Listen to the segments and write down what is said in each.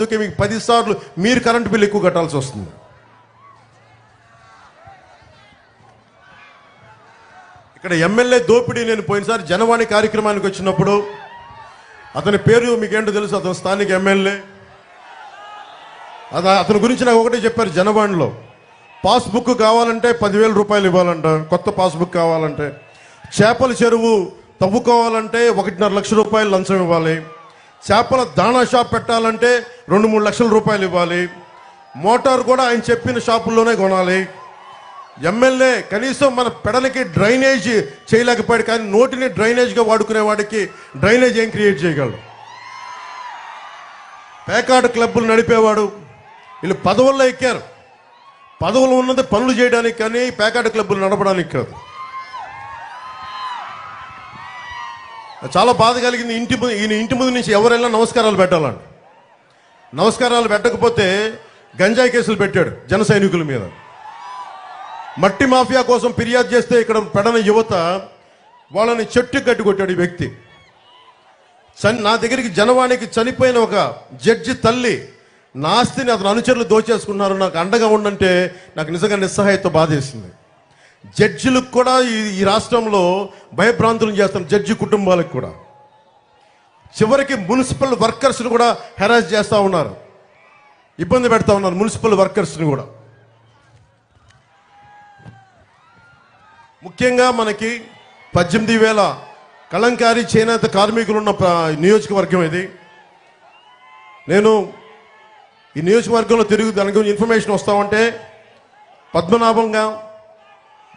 అందుకే మీకు పది సార్లు మీరు కరెంటు బిల్లు ఎక్కువ కట్టాల్సి వస్తుంది. ఇక్కడ ఎమ్మెల్యే దోపిడీ నేను పోయినసారి జనవాణి కార్యక్రమానికి వచ్చినప్పుడు అతని పేరు మీకేంటో తెలుసు అతను స్థానిక ఎమ్మెల్యే. అత అతని గురించి నాకు ఒకటే చెప్పారు జనవాణిలో. పాస్బుక్ కావాలంటే పదివేల రూపాయలు ఇవ్వాలంట కొత్త పాస్బుక్ కావాలంటే. చేపల చెరువు తవ్వుకోవాలంటే ఒకటిన్నర లక్ష రూపాయలు లంచం ఇవ్వాలి. చేపల దాణా షాప్ పెట్టాలంటే రెండు మూడు లక్షల రూపాయలు ఇవ్వాలి. మోటార్ కూడా ఆయన చెప్పిన షాపుల్లోనే కొనాలి. ఎమ్మెల్యే కనీసం మన పెడలకి డ్రైనేజ్ చేయలేకపోయాడు కానీ నోటిని డ్రైనేజ్గా వాడుకునే వాడికి డ్రైనేజ్ ఏం క్రియేట్ చేయగలడు? పేకాట క్లబ్బులు నడిపేవాడు. వీళ్ళు పదవుల్లో ఎక్కారు. పదవులు ఉన్నది పనులు చేయడానికి కానీ పేకాట క్లబ్బులు నడపడానికి కాదు. చాలా బాధ కలిగింది. ఇంటి ముందు ఈయన ఇంటి ముందు నుంచి ఎవరైనా నమస్కారాలు పెట్టాలండి. నమస్కారాలు పెట్టకపోతే గంజాయి కేసులు పెట్టాడు జన సైనికుల మీద. మట్టి మాఫియా కోసం ఫిర్యాదు చేస్తే ఇక్కడ పెడన యువత వాళ్ళని చెట్టు కట్టుకొట్టాడు ఈ వ్యక్తి. చని నా దగ్గరికి జనవాణికి చనిపోయిన ఒక జడ్జి తల్లి నా ఆస్తిని అతను అనుచరులు దోచేసుకున్నారు. నాకు అండగా ఉండంటే నాకు నిజంగా నిస్సహాయత బాధేసింది. జడ్జిలకు కూడా ఈ ఈ రాష్ట్రంలో భయభ్రాంతులను చేస్తున్న జడ్జి కుటుంబాలకు కూడా. చివరికి మున్సిపల్ వర్కర్స్ని కూడా హెరాస్ చేస్తూ ఉన్నారు. ఇబ్బంది పెడతా ఉన్నారు మున్సిపల్ వర్కర్స్ని కూడా. ముఖ్యంగా మనకి పద్దెనిమిది వేల కలంకారీ చేనేత కార్మికులు ఉన్న నియోజకవర్గం ఇది. నేను ఈ నియోజకవర్గంలో తిరుగు దాని గురించి ఇన్ఫర్మేషన్ వస్తామంటే పద్మనాభంగా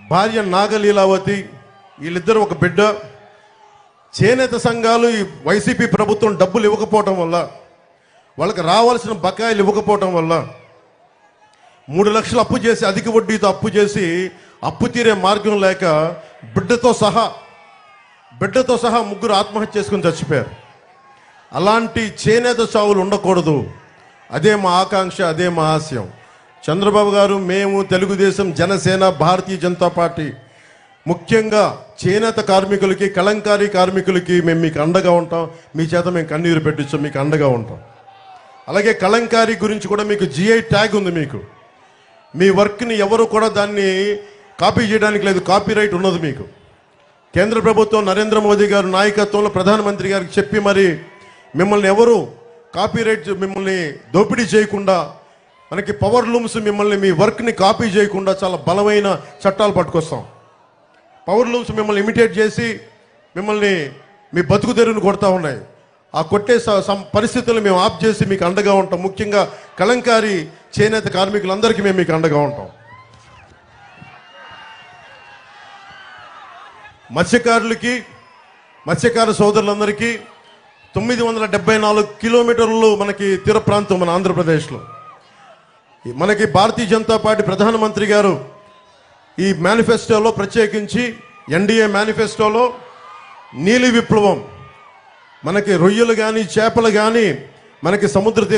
భార్య నాగలీలావతి వీళ్ళిద్దరు ఒక బిడ్డ. చేనేత సంఘాలు ఈ వైసీపీ ప్రభుత్వం డబ్బులు ఇవ్వకపోవటం వల్ల వాళ్ళకి రావాల్సిన బకాయిలు ఇవ్వకపోవటం వల్ల మూడు లక్షలు అప్పు చేసి అధిక వడ్డీతో అప్పు చేసి అప్పు తీరే మార్గం లేక బిడ్డతో సహా బిడ్డతో సహా ముగ్గురు ఆత్మహత్య చేసుకుని చచ్చిపోయారు. అలాంటి చేనేత చావులు ఉండకూడదు. అదే మా ఆకాంక్ష అదే మా ఆశయం. చంద్రబాబు గారు మేము తెలుగుదేశం జనసేన భారతీయ జనతా పార్టీ ముఖ్యంగా చేనేత కార్మికులకి కలంకారీ కార్మికులకి మేము మీకు అండగా ఉంటాం. మీ చేత మేము కన్నీరు పెట్టించాం మీకు అండగా ఉంటాం. అలాగే కలంకారీ గురించి కూడా మీకు జిఐ ట్యాగ్ ఉంది మీకు. మీ వర్క్ని ఎవరు కూడా దాన్ని కాపీ చేయడానికి లేదు కాపీ రైట్ ఉన్నది మీకు. కేంద్ర ప్రభుత్వం నరేంద్ర మోదీ గారు నాయకత్వంలో ప్రధానమంత్రి గారికి చెప్పి మరి మిమ్మల్ని ఎవరు కాపీ రైట్ మిమ్మల్ని దోపిడీ చేయకుండా మనకి పవర్ లూమ్స్ మిమ్మల్ని మీ వర్క్ని కాపీ చేయకుండా చాలా బలమైన చట్టాలు పట్టుకొస్తాం. పవర్ లూమ్స్ మిమ్మల్ని ఇమిటేట్ చేసి మిమ్మల్ని మీ బతుకు తెరువును కొడతా ఉన్నాయి. ఆ కొట్టే పరిస్థితులు సం- మేము ఆప్ చేసి మీకు అండగా ఉంటాం. ముఖ్యంగా కలంకారీ చేనేత కార్మికులందరికీ మేము మీకు అండగా ఉంటాం. మత్స్యకారులకి మత్స్యకార సోదరులందరికీ తొమ్మిది వందల డెబ్బై నాలుగు కిలోమీటర్లు మనకి తీర ప్రాంతం మన ఆంధ్రప్రదేశ్లో. మనకి భారతీయ జనతా పార్టీ ప్రధానమంత్రి గారు ఈ మేనిఫెస్టోలో ప్రత్యేకించి ఎన్డీఏ మేనిఫెస్టోలో నీలి విప్లవం. మనకి రొయ్యలు కానీ చేపలు కానీ మనకి సముద్ర తీ-